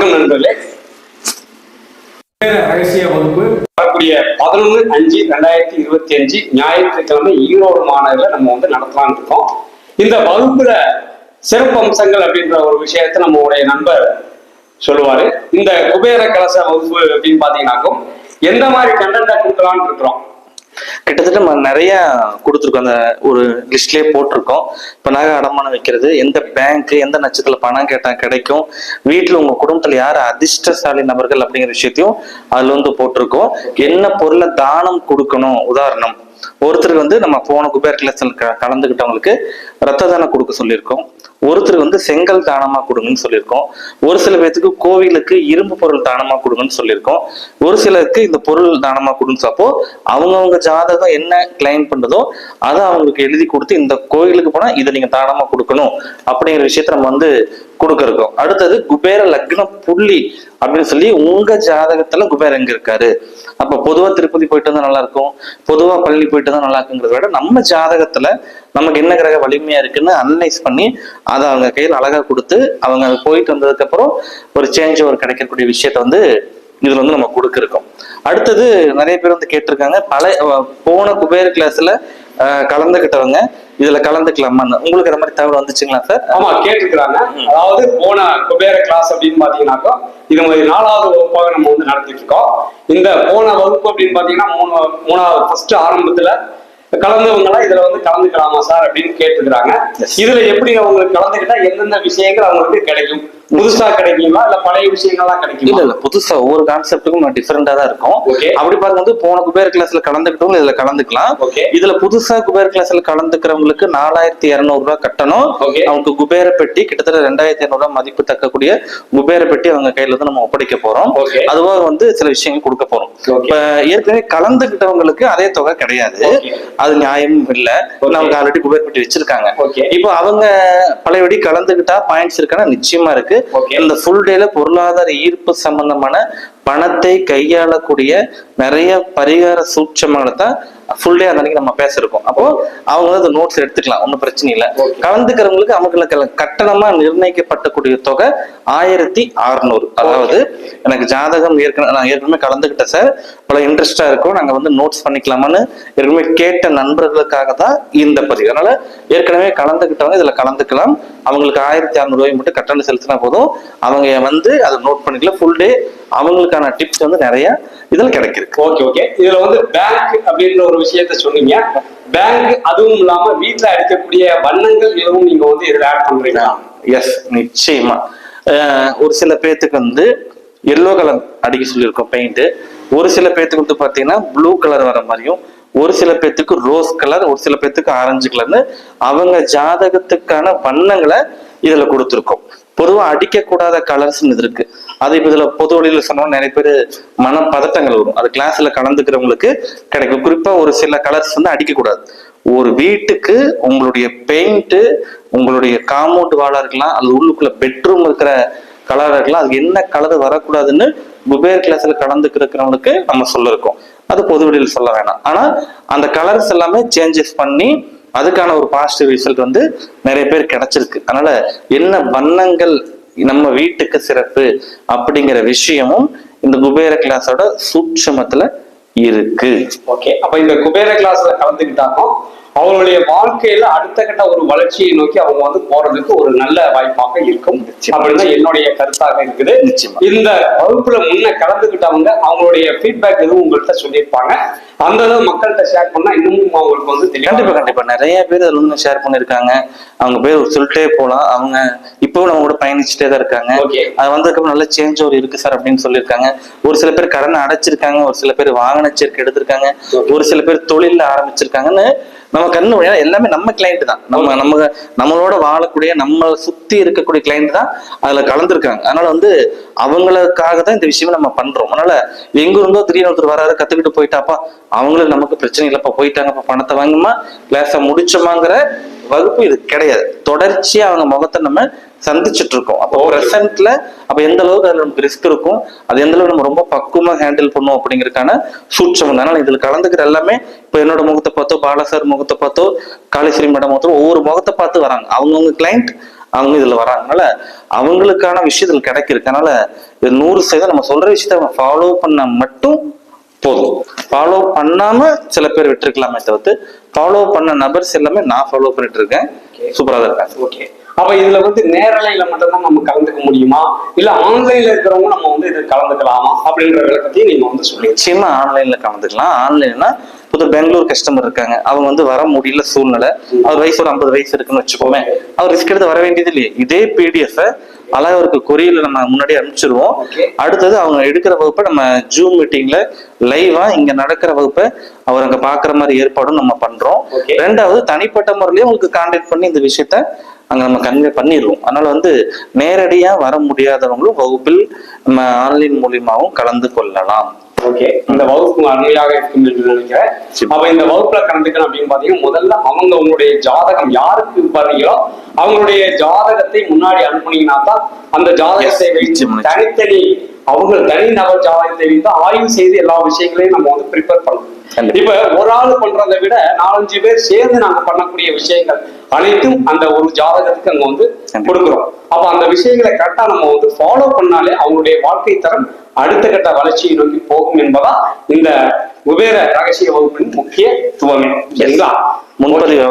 வணக்கம் நண்பர்களே. ரகசிய வகுப்பு. வரக்கூடிய பதினொன்று அஞ்சு ரெண்டாயிரத்தி இருபத்தி அஞ்சு ஞாயிற்றுக்கிழமை ஈரோடு மாநகரில் நம்ம வந்து நடத்தலாம்னு இருக்கோம். இந்த வகுப்புல சிறப்பு அம்சங்கள் அப்படின்ற ஒரு விஷயத்தை நம்மளுடைய நண்பர் சொல்லுவாரு. இந்த குபேர கலச வகுப்பு அப்படின்னு பாத்தீங்கன்னாக்கும் எந்த மாதிரி கண்டென்ட்டை கொடுக்கலாம்னு இருக்கிறோம்? கிட்டத்தட்ட நம்ம நிறைய கொடுத்துருக்கோம். அந்த ஒரு லிஸ்ட்லயே போட்டிருக்கோம். இப்போ நகை அடமானம் வைக்கிறது எந்த பேங்க் எந்த நட்சத்திரத்தில் பணம் கேட்டால் கிடைக்கும் வீட்டில் உங்க குடும்பத்துல யார் அதிர்ஷ்டசாலி நபர்கள் அப்படிங்கிற விஷயத்தையும் அதுல வந்து போட்டிருக்கோம். என்ன பொருளை தானம் கொடுக்கணும்? உதாரணம் ஒருத்தருக்கு வந்து நம்ம போன குபேர் கிளஸ்ல கலந்துக்கிட்டவங்களுக்கு ரத்த தானம் கொடுக்க சொல்லியிருக்கோம். ஒருத்தர் வந்து செங்கல் தானமா கொடுங்கன்னு சொல்லியிருக்கோம். ஒரு சில பேர்த்துக்கு கோவிலுக்கு இரும்பு பொருள் தானமா கொடுங்கன்னு சொல்லியிருக்கோம். ஒரு சிலருக்கு இந்த பொருள் தானமா கொடுங்க அப்போ அவங்கவுங்க ஜாதகம் என்ன கிளைம் பண்ணுதோ அதை அவங்களுக்கு எழுதி கொடுத்து இந்த கோயிலுக்கு போனா இதை நீங்க தானமா கொடுக்கணும் அப்படிங்கிற விஷயத்த நம்ம வந்து கொடுக்க அடுத்தது குபேர லக்ன புள்ளி அப்படின்னு சொல்லி உங்க ஜாதகத்துல குபேர் எங்க இருக்காரு? அப்ப பொதுவா திருப்பதி போயிட்டு வந்தா நல்லா இருக்கும். பொதுவா பழனி போயிட்டு தான் நல்லா இருக்குங்கிறத விட நம்ம ஜாதகத்துல நமக்கு என்ன கிரக வலிமையா இருக்குன்னு அனலைஸ் பண்ணி அதை அவங்க கையில் அழகா கொடுத்து அவங்க போயிட்டு வந்ததுக்கு அப்புறம் ஒரு சேஞ்ச் ஒரு கிடைக்கக்கூடிய விஷயத்த வந்து இதுல வந்து நம்ம கொடுக்கிருக்கோம் அடுத்தது நிறைய பேர் வந்து கேட்டிருக்காங்க பழைய போன குபேர் கிளாஸ்ல கலந்துக்கிட்டவங்க இதுல கலந்துக்கலாமான்னு. உங்களுக்கு அந்த மாதிரி தகவல் வந்துச்சுங்களா சார் ஆமா கேட்டிருக்கிறாங்க. அதாவது போன குபேர கிளாஸ் அப்படின்னு பாத்தீங்கன்னாக்கா இது மாதிரி நாலாவது வகுப்பாக நம்ம வந்து நடத்திட்டு இருக்கோம் இந்த போன வகுப்பு அப்படின்னு பாத்தீங்கன்னா மூணு மூணாவது ஃபர்ஸ்ட் ஆரம்பத்துல கலந்தவங்க எல்லாம் இதுல வந்து கலந்துக்கலாமா சார் அப்படின்னு கேட்டிருக்கிறாங்க. இதுல எப்படி அவங்களுக்கு கலந்துக்கிட்டா எந்தெந்த விஷயங்கள் அவங்களுக்கு கிடைக்கும்? புதுசா கிடைக்குமா? இல்ல பழைய விஷயங்கள்லாம் இல்ல கிடைக்குமா? இல்ல புதுசா ஒவ்வொரு கான்செப்ட்டுக்கும் டிஃபரெண்டா தான் இருக்கும். அப்படி பார்க்கும்போது போன குபேர் கிளாஸ்ல கலந்துக்கிட்டவங்க இதுல கலந்துக்கலாம். இதுல புதுசா குபேர் கிளாஸ்ல கலந்துக்கிறவங்களுக்கு நாலாயிரத்தி இருநூறு ரூபாய் கட்டணும் அவங்களுக்கு குபேர பெட்டி கிட்டத்தட்ட ரெண்டாயிரத்தி இருநூறு ரூபாய் மதிப்பு தக்கக்கூடிய குபேர பெட்டி அவங்க கையில வந்து நம்ம ஒப்படைக்க போறோம். அதுவாக வந்து சில விஷயங்கள் கொடுக்க போறோம். ஏற்கனவே கலந்துக்கிட்டவங்களுக்கு அதே தொகை கிடையாது. அது நியாயமும் இல்ல. நமக்கு ஆல்ரெடி குபேர் பெட்டி வச்சிருக்காங்க. இப்போ அவங்க பழையபடி கலந்துக்கிட்டா பாயிண்ட்ஸ் இருக்கானா நிச்சயமா இருக்கு. இந்த ஃபுல் டேல பொருளாதார ஈர்ப்பு சம்பந்தமான பணத்தை கையாளக்கூடிய நிறைய பரிகார சூட்சமங்களை தான் ஃபுல் டே அன்னைக்கு நம்ம பேசிருக்கோம். அப்போ அவங்க வந்து அந்த நோட்ஸ் எடுத்துக்கலாம் ஒன்றும் பிரச்சனை இல்லை. கலந்துக்கிறவங்களுக்கு அவங்களுக்கு கட்டணமா நிர்ணயிக்கப்பட்டக்கூடிய தொகை ஆயிரத்தி அறுநூறு. அதாவது எனக்கு ஜாதகம் ஏற்கனவே நான் ஏற்கனவே கலந்துக்கிட்டேன் சார் பல இன்ட்ரெஸ்டா இருக்கும் நாங்க வந்து நோட்ஸ் பண்ணிக்கலாமான்னு ஏற்கனவே கேட்ட நண்பர்களுக்காக தான் இந்த பதிவு. அதனால ஏற்கனவே கலந்துக்கிட்டவங்க இதுல கலந்துக்கலாம். அவங்களுக்கு ஆயிரத்தி அறுநூறு ரூபாய் மட்டும் கட்டணம் செலுத்தினா போதும். அவங்க வந்து அதை நோட் பண்ணிக்கலாம் ஃபுல் டே அவங்களுக்கான டிப்ஸ் வந்து நிறைய இதுல கிடைக்குது ஓகே ஓகே இதுல வந்து பேங்க் அப்படின்ற ஒரு விஷயத்த சொன்னீங்க. பேங்க் அதுவும் இல்லாம வீட்ல அடிக்கக்கூடிய வண்ணங்கள் எதுவும் நீங்க வந்து இதுல ஆட் பண்றீங்களா? எஸ் நிச்சயமா. ஒரு சில பேர்த்துக்கு வந்து எல்லோ கலர் அடிக்க சொல்லியிருக்கோம் பெயிண்ட் ஒரு சில பேர்த்துக்கு வந்து பாத்தீங்கன்னா ப்ளூ கலர் வர மாதிரியும் ஒரு சில பேர்த்துக்கு ரோஸ் கலர் ஒரு சில பேர்த்துக்கு ஆரஞ்சு கலர்னு அவங்க ஜாதகத்துக்கான வண்ணங்களை இதுல கொடுத்துருக்கோம். பொதுவா அடிக்கக்கூடாத கலர்ஸ்னு இது இருக்கு. அது இப்ப இதுல பொது வழியில சொன்னோம் நிறைய பேர் மன பதட்டங்கள் வரும். அது கிளாஸ்ல கலந்துக்கிறவங்களுக்கு கிடைக்கும். குறிப்பா ஒரு சில கலர்ஸ் வந்து அடிக்கக்கூடாது. ஒரு வீட்டுக்கு உங்களுடைய பெயிண்ட் உங்களுடைய காம்பவுண்ட் வாழா இருக்கலாம் அது உள்ளுக்குள்ள பெட்ரூம் இருக்கிற கலராக இருக்கலாம் அது என்ன கலர் வரக்கூடாதுன்னு குபேர் கிளாஸ்ல கலந்துக்கிறவங்களுக்கு நம்ம சொல்லிருக்கோம். அது பொது வெளியில் சொல்ல வேணாம். ஆனா அந்த கலர்ஸ் எல்லாமே சேஞ்சஸ் பண்ணி அதுக்கான ஒரு பாசிட்டிவ் ரிசல்ட் வந்து நிறைய பேர் கிடைச்சிருக்கு. அதனால என்ன வண்ணங்கள் நம்ம வீட்டுக்கு சிறப்பு அப்படிங்கிற விஷயமும் இந்த குபேர கிளாஸோட சூட்சமத்துல இருக்கு. ஓகே அப்ப இந்த குபேர கிளாஸ்ல கலந்துக்கிட்டாலும் அவங்களுடைய வாழ்க்கையில அடுத்த கட்ட ஒரு வளர்ச்சியை நோக்கி அவங்க வந்து போறதுக்கு ஒரு நல்ல வாய்ப்பாக இருக்கும். அப்படின்னு என்னுடைய கருத்தாக இருக்குது. நிச்சயமா. இந்த வகுப்புல முன்ன கலந்துக்கிட்டவங்க அவங்களுடைய ஃபீட்பேக் எதுவும் உங்கள்கிட்ட சொல்லியிருப்பாங்க. அந்த அளவு மக்கள்கிட்ட ஷேர் பண்ணா இன்னமும் அவங்களுக்கு வந்து கண்டிப்பா தெளிவா கண்டிப்பா நிறைய பேர் அதுல வந்து ஷேர் பண்ணிருக்காங்க அவங்க பேர் சொல்லிட்டே போலாம். அவங்க இப்போ நம்ம கூட பயணிச்சுட்டே தான் இருக்காங்க. அது வந்ததுக்கப்புறம் நல்ல சேஞ்ச் ஓவர் இருக்கு சார் அப்படின்னு சொல்லியிருக்காங்க. ஒரு சில பேர் கடன் அடைச்சிருக்காங்க. ஒரு சில பேர் வாகன சேர்க்கை எடுத்திருக்காங்க ஒரு சில பேர் தொழில ஆரம்பிச்சிருக்காங்கன்னு நம்ம கண்ணு வழியா எல்லாமே நம்ம கிளைண்ட் தான். நம்ம நம்ம நம்மளோட வாழக்கூடிய நம்ம சுத்தி இருக்கக்கூடிய கிளைண்ட் தான் அதுல கலந்துருக்காங்க. அதனால வந்து அவங்களுக்காக தான் இந்த விஷயமே நம்ம பண்றோம். அதனால எங்க இருந்தோ திடீர்னு ஒருத்தர் வராரு கத்துக்கிட்டு போயிட்டாப்பா அவங்களும் நமக்கு பிரச்சனை இல்லப்பா போயிட்டாங்கப்பா பணத்தை வாங்குமா கிளாஸ முடிச்சோமாங்கிற வகுப்பு இது கிடையாது. தொடர்ச்சியா அவங்க முகத்தை நம்ம சந்திச்சுட்டு இருக்கோம் அப்போ பிரசன்ட்ல அப்ப எந்த அளவுக்கு அதுல நமக்கு ரிஸ்க் இருக்கும் அது எந்த அளவுக்கு நம்ம ரொம்ப பக்குவமா ஹேண்டில் பண்ணுவோம் அப்படிங்கறதுக்கான சூட்சம் அதனால இதுல கலந்துக்கிற எல்லாமே இப்ப என்னோட முகத்தை பார்த்தோ பாலா சார் முகத்தை பார்த்தோ காளீஸ்வரி மேடம் முகத்தோ ஒவ்வொரு முகத்தை பார்த்து வராங்க. அவங்கவுங்க கிளைண்ட் அவங்க இதுல வராங்கனால அவங்களுக்கான விஷயத்துல கிடைக்கிருக்கு. அதனால இது நூறு சதவீதம் நம்ம சொல்ற விஷயத்த ஃபாலோ பண்ண மட்டும் போதும். ஃபாலோ பண்ணாம சில பேர் விட்டுருக்கலாமே தவிர்த்து ஃபாலோ பண்ண நபர்ஸ் எல்லாமே நான் ஃபாலோ பண்ணிட்டு இருக்கேன். சூப்பரா தான் இருக்காங்க. ஓகே அப்ப இதுல வந்து நேரலையில மட்டும்தான் நம்ம கலந்துக்க முடியுமா? இல்ல ஆன்லைன்ல இருக்கிறவங்க நம்ம வந்து இது கலந்துக்கலாமா? அப்படின்ற விளக்கத்தையும் நீங்க வந்து சொல்லுங்க. நிச்சயமா ஆன்லைன்ல கலந்துக்கலாம். ஆன்லைன்னா புது பெங்களூர் கஸ்டமர் இருக்காங்க. அவங்க வந்து வர முடியல சூழ்நிலை. அவர் வயசு ஒரு ஐம்பது வயசு இருக்குன்னு வச்சுக்கோமே. அவர் ரிஸ்க் எடுத்து வர வேண்டியது இல்லையே. இதே பிடிஎஃப் அழகா அவருக்கு கொரியர்ல நம்ம முன்னாடி அனுப்பிச்சிருவோம். அடுத்தது அவங்க எடுக்கிற வகுப்பை நம்ம ஜூம் மீட்டிங்ல லைவா இங்க நடக்கிற வகுப்பை அவர் அங்க பாக்குற மாதிரி ஏற்பாடும் நம்ம பண்றோம். ரெண்டாவது தனிப்பட்ட முறையிலேயே உங்களுக்கு கான்டாக்ட் பண்ணி இந்த விஷயத்த அங்க நம்ம கன்வே பண்ணிடுவோம் அதனால வந்து நேரடியா வர முடியாதவங்களும் வகுப்பில் நம்ம ஆன்லைன் மூலியமாவும் கலந்து கொள்ளலாம். ஓகே இந்த வகுப்பு அருமையாக இருக்கும் என்று நினைக்கிறேன். அப்ப இந்த வகுப்புல கலந்துக்கணும் அப்படின்னு பாத்தீங்கன்னா முதல்ல அவங்க உங்களுடைய ஜாதகம் யாருக்கு பாத்தீங்களோ அவங்களுடைய ஜாதகத்தை முன்னாடி அனுப்புனீங்கன்னா தான் அந்த ஜாதகத்தை வைத்து. தனித்தனி அவங்க தனி நபர் ஜாதகத்தை வைத்து ஆய்வு செய்து எல்லா விஷயங்களையும் நம்ம வந்து ப்ரிப்பேர் பண்ணணும். இப்ப ஒரு ஆள் பண்றதை விட நாலஞ்சு பேர் சேர்ந்து நாங்க பண்ணக்கூடிய விஷயங்கள் அனைத்தும் அந்த ஒரு ஜாதகத்துக்கு அங்க வந்து. கொடுக்குறோம் அப்ப அந்த விஷயங்களை கரெக்டா நம்ம வந்து ஃபாலோ பண்ணாலே அவங்களுடைய வாழ்க்கை தரம் அடுத்த கட்ட வளர்ச்சியை நோக்கி போகும் என்பதா இந்த குபேர ரகசிய வகுப்பின் முக்கியத்துவமே சரிங்களா முன்பதிவு